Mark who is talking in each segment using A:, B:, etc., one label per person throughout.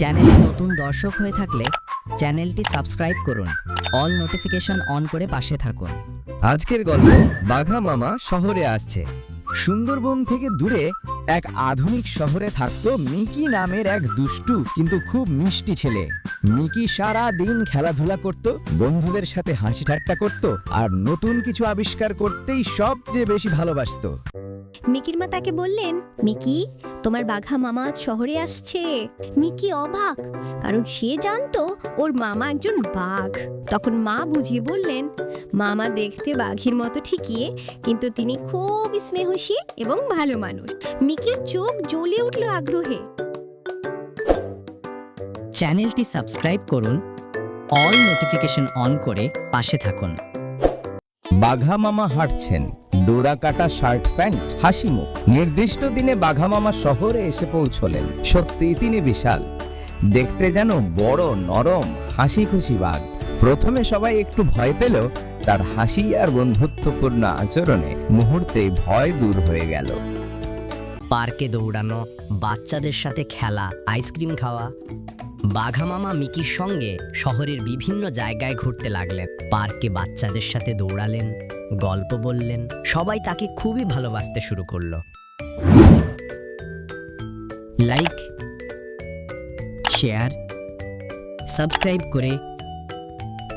A: চ্যানেলে নতুন দর্শক হয়ে থাকলে চ্যানেলটি সাবস্ক্রাইব করুন। অল নোটিফিকেশন অন করে পাশে থাকুন।
B: আজকের গল্প, বাঘা মামা শহরে আসছে। সুন্দরবন থেকে দূরে এক আধুনিক শহরে থাকতো মিকি নামের এক দুষ্টু, কিন্তু খুব মিষ্টি ছেলে। মিকি সারা দিন খেলাধুলা করত, বন্ধুদের সাথে হাসি ঠাট্টা করত, আর নতুন কিছু আবিষ্কার করতেই সবচেয়ে বেশি ভালোবাসতো।
C: মিকির মা তাকে বললেন মিকি তোমার বাঘা মামা আজ শহরে আসছে। মিকি অবাক কারণ সে জানতো ওর মামা একজন বাঘ। তখন মা বুঝিয়ে বললেন মামা দেখতে বাঘের মতো ঠিকই কিন্তু তিনি খুব স্নেহশীল এবং ভালো মানুষ। মিকির চোখ জ্বলে উঠল আগ্রহে।
A: চ্যানেলটি সাবস্ক্রাইব করুন অল নোটিফিকেশন অন করে পাশে থাকুন।
B: বাঘা মামা হাঁটছেন। ডোরা কাটা শার্ট প্যান্ট, হাসি মুখ। নির্দিষ্ট দিনে বাঘা মামা শহরে এসে পৌঁছলেন। সত্যিই তিনি বিশাল। দেখতে যেন বড়, নরম হাসি খুশি বাঘ। প্রথমে সবাই একটু ভয় পেল, তার হাসি আর বন্ধুত্বপূর্ণ আচরণে মুহূর্তে ভয় দূর হয়ে গেল।
A: পার্কে দৌড়ানো, বাচ্চাদের সাথে খেলা, আইসক্রিম খাওয়া। বাঘা মামা মিকির সঙ্গে শহরের বিভিন্ন জায়গায় ঘুরতে লাগলেন। পার্কে বাচ্চাদের সাথে দৌড়ালেন। গল্প বললেন। সবাই তাকে খুবই ভালোবাসতে শুরু করল। লাইক শেয়ার সাবস্ক্রাইব করে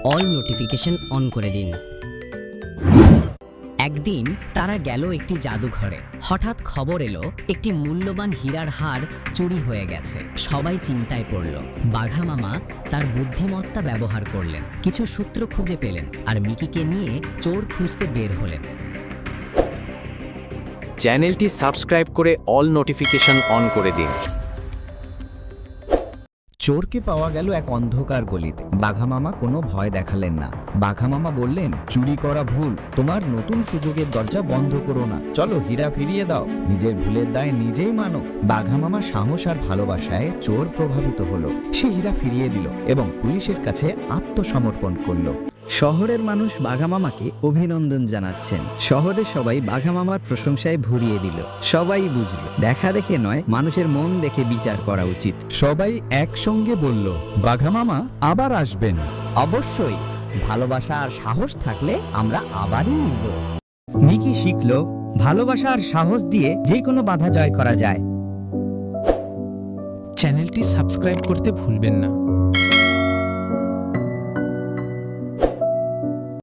A: অল নোটিফিকেশন অন করে দিন। একদিন তারা গেল একটি জাদুঘরে। হঠাৎ খবর এলো, একটি মূল্যবান হীরার হার চুরি হয়ে গেছে। সবাই চিন্তায় পড়ল। বাঘা মামা তার বুদ্ধিমত্তা ব্যবহার করলেন। কিছু সূত্র খুঁজে পেলেন আর মিকিকে নিয়ে চোর খুঁজতে বের হলেন।
D: চ্যানেলটি সাবস্ক্রাইব করে অল নোটিফিকেশন অন করে দিন।
B: চোরকে পাওয়া গেল এক অন্ধকার গলিতে। বাঘা মামা কোনো ভয় দেখালেন না। বাঘা মামা বললেন, চুরি করা ভুল। তোমার নতুন সুযোগের দরজা বন্ধ করো না। চলো হীরা ফিরিয়ে দাও। নিজের ভুলের দায় নিজেই মানো। বাঘা মামা সাহস আর ভালোবাসায় চোর প্রভাবিত হলো। সে হীরা ফিরিয়ে দিল এবং পুলিশের কাছে আত্মসমর্পণ করল। শহরের মানুষ বাঘা মামাকে অভিনন্দন জানাচ্ছেন। শহরে সবাই বাঘা মামার প্রশংসায় ভরিয়ে দিল। সবাই বুঝল দেখা দেখে নয় মানুষের মন দেখে বিচার করা উচিত। সবাই একসঙ্গে বলল বাঘা মামা আবার আসবেন।
A: অবশ্যই ভালোবাসা আর সাহস থাকলে আমরা আবারই নিব
B: নিকি শিখল ভালোবাসা আর সাহস দিয়ে যে কোনো বাধা জয় করা যায়।
E: চ্যানেলটি সাবস্ক্রাইব করতে ভুলবেন না।